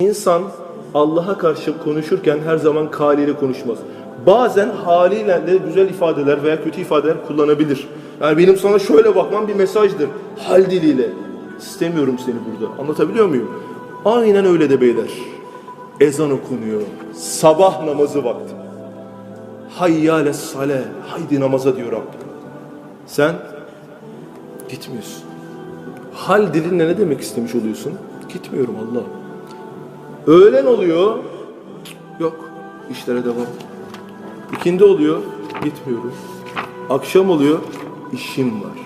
İnsan Allah'a karşı konuşurken her zaman haliyle konuşmaz. Bazen haliyle de güzel ifadeler veya kötü ifadeler kullanabilir. Yani benim sana şöyle bakmam bir mesajdır. Hal diliyle. İstemiyorum seni burada. Anlatabiliyor muyum? Aynen öyle de beyler. Ezan okunuyor. Sabah namazı vakti. Hayyâle sale. Haydi namaza diyor Rabbim. Sen gitmiyorsun. Hal dilinle ne demek istemiş oluyorsun? Gitmiyorum Allah. Öğlen oluyor. Yok. işlere devam. İkindi oluyor. Gitmiyorum. Akşam oluyor. işim var.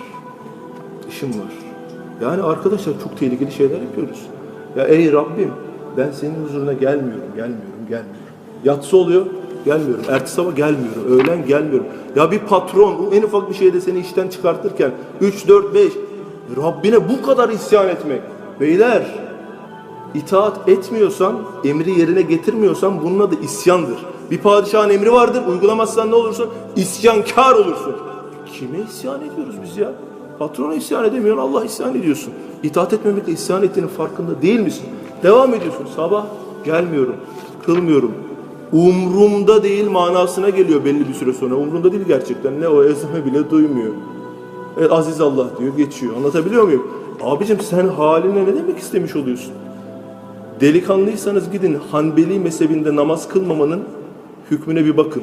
İşim var. Yani arkadaşlar çok tehlikeli şeyler yapıyoruz. Ya ey Rabbim ben senin huzuruna gelmiyorum, gelmiyorum, gelmiyorum. Yatsı oluyor, gelmiyorum. Ertesi sabah gelmiyorum. Öğlen gelmiyorum. Ya bir patron en ufak bir şeyde seni işten çıkartırken 3, 4, 5 Rabbine bu kadar isyan etmek. Beyler İtaat etmiyorsan, emri yerine getirmiyorsan bunun adı isyandır. Bir padişahın emri vardır, uygulamazsan ne olursun? İsyankar olursun. Kime isyan ediyoruz biz ya? Patrona isyan edemiyorsun, Allah isyan ediyorsun. İtaat etmemekle isyan ettiğinin farkında değil misin? Devam ediyorsun. Sabah gelmiyorum, kılmıyorum. Umrumda değil manasına geliyor belli bir süre sonra. Umrumda değil gerçekten. Ne o ezanı bile duymuyor. Evet, aziz Allah diyor, geçiyor. Anlatabiliyor muyum? Abicim sen haline ne demek istemiş oluyorsun? Delikanlıysanız gidin Hanbeli mezhebinde namaz kılmamanın hükmüne bir bakın.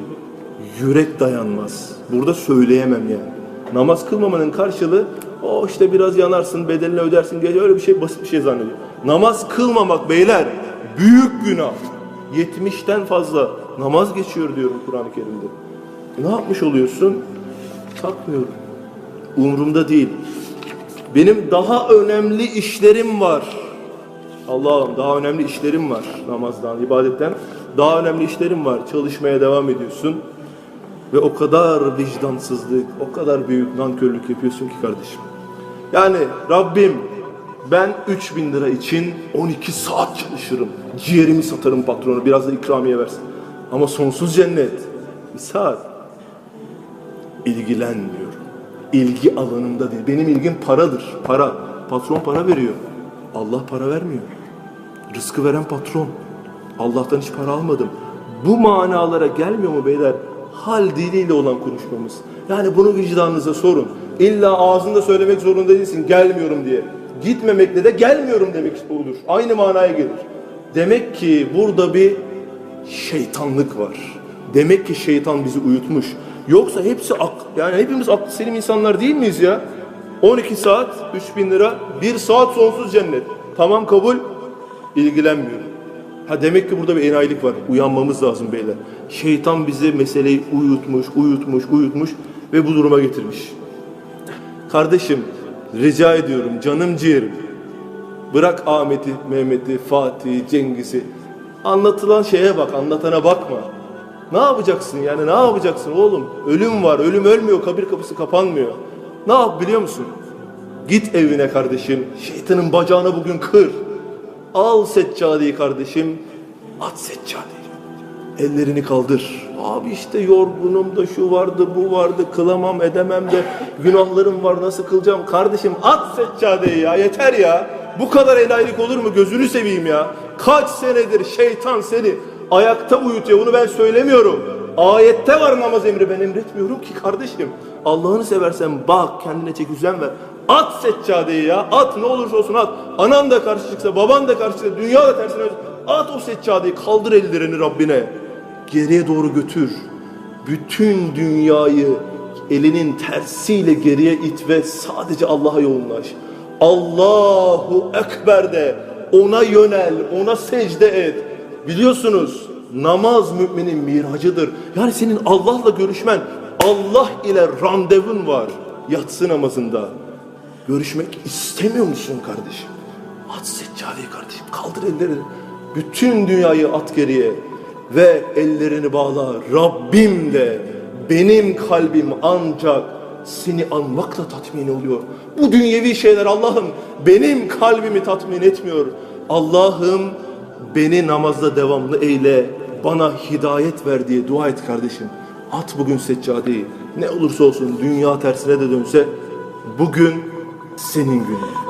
Yürek dayanmaz. Burada söyleyemem yani. Namaz kılmamanın karşılığı o işte biraz yanarsın, bedelini ödersin gece öyle bir şey basit bir şey zannediyor. Namaz kılmamak beyler büyük günah. 70'ten fazla namaz geçiyor diyorum Kur'an-ı Kerim'de. Ne yapmış oluyorsun? Takmıyorum. Umrumda değil. Benim daha önemli işlerim var. Allah'ım daha önemli işlerim var namazdan, ibadetten. Daha önemli işlerim var. Çalışmaya devam ediyorsun. Ve o kadar vicdansızlık, o kadar büyük nankörlük yapıyorsun ki kardeşim. Yani Rabbim ben 3000 lira için 12 saat çalışırım. Ciğerimi satarım patronu biraz da ikramiye versin. Ama sonsuz cennet. Bir saat. İlgilenmiyorum. İlgi alanımda değil. Benim ilgim paradır. Para. Patron para veriyor. Allah para vermiyor. Rızkı veren patron. Allah'tan hiç para almadım. Bu manalara gelmiyor mu beyler? Hal diliyle olan konuşmamız. Yani bunu vicdanınıza sorun. İlla ağzında söylemek zorunda değilsin gelmiyorum diye. Gitmemekle de gelmiyorum demek olur. Aynı manaya gelir. Demek ki burada bir şeytanlık var. Demek ki şeytan bizi uyutmuş. Yoksa hepsi ak yani hepimiz aklı selim insanlar değil miyiz ya? 12 saat 3000 lira, 1 saat sonsuz cennet. Tamam kabul, ilgilenmiyorum. Ha demek ki burada bir enayilik var. Uyanmamız lazım beyler. Şeytan bize meseleyi uyutmuş, uyutmuş, uyutmuş ve bu duruma getirmiş. Kardeşim rica ediyorum canım ciğerim. Bırak Ahmet'i, Mehmet'i, Fatih'i, Cengiz'i. Anlatılan şeye bak, anlatana bakma. Ne yapacaksın yani ne yapacaksın oğlum? Ölüm var, ölüm ölmüyor, kabir kapısı kapanmıyor. Ne yap biliyor musun? Git evine kardeşim, şeytanın bacağını bugün kır. Al seccadeyi kardeşim, at seccadeyi. Ellerini kaldır. Abi işte yorgunum da şu vardı bu vardı. Kılamam edemem de günahlarım var. Nasıl kılacağım? Kardeşim at seccadeyi ya. Yeter ya. Bu kadar enayilik olur mu? Gözünü seveyim ya. Kaç senedir şeytan seni ayakta uyutuyor. Bunu ben söylemiyorum ayette var namaz emri ben emretmiyorum ki kardeşim Allah'ını seversen bak kendine çek düzen ver at seccadeyi ya at ne olursa olsun at anan da karşı çıksa baban da karşı çıksa dünya da tersine at o seccadeyi kaldır ellerini Rabbine geriye doğru götür. Bütün dünyayı elinin tersiyle geriye it ve sadece Allah'a yoğunlaş. Allahu Ekber de ona yönel, ona secde et. Biliyorsunuz namaz müminin miracıdır. Yani senin Allah'la görüşmen, Allah ile randevun var yatsı namazında. Görüşmek istemiyor musun kardeşim? At seccadeyi kardeşim, kaldır ellerini. Bütün dünyayı at geriye ve ellerini bağla. Rabbim de benim kalbim ancak seni anmakla tatmin oluyor. Bu dünyevi şeyler Allah'ım benim kalbimi tatmin etmiyor. Allah'ım beni namazda devamlı eyle. Bana hidayet ver diye dua et kardeşim. At bugün seccadeyi. Ne olursa olsun dünya tersine de dönse bugün senin günün.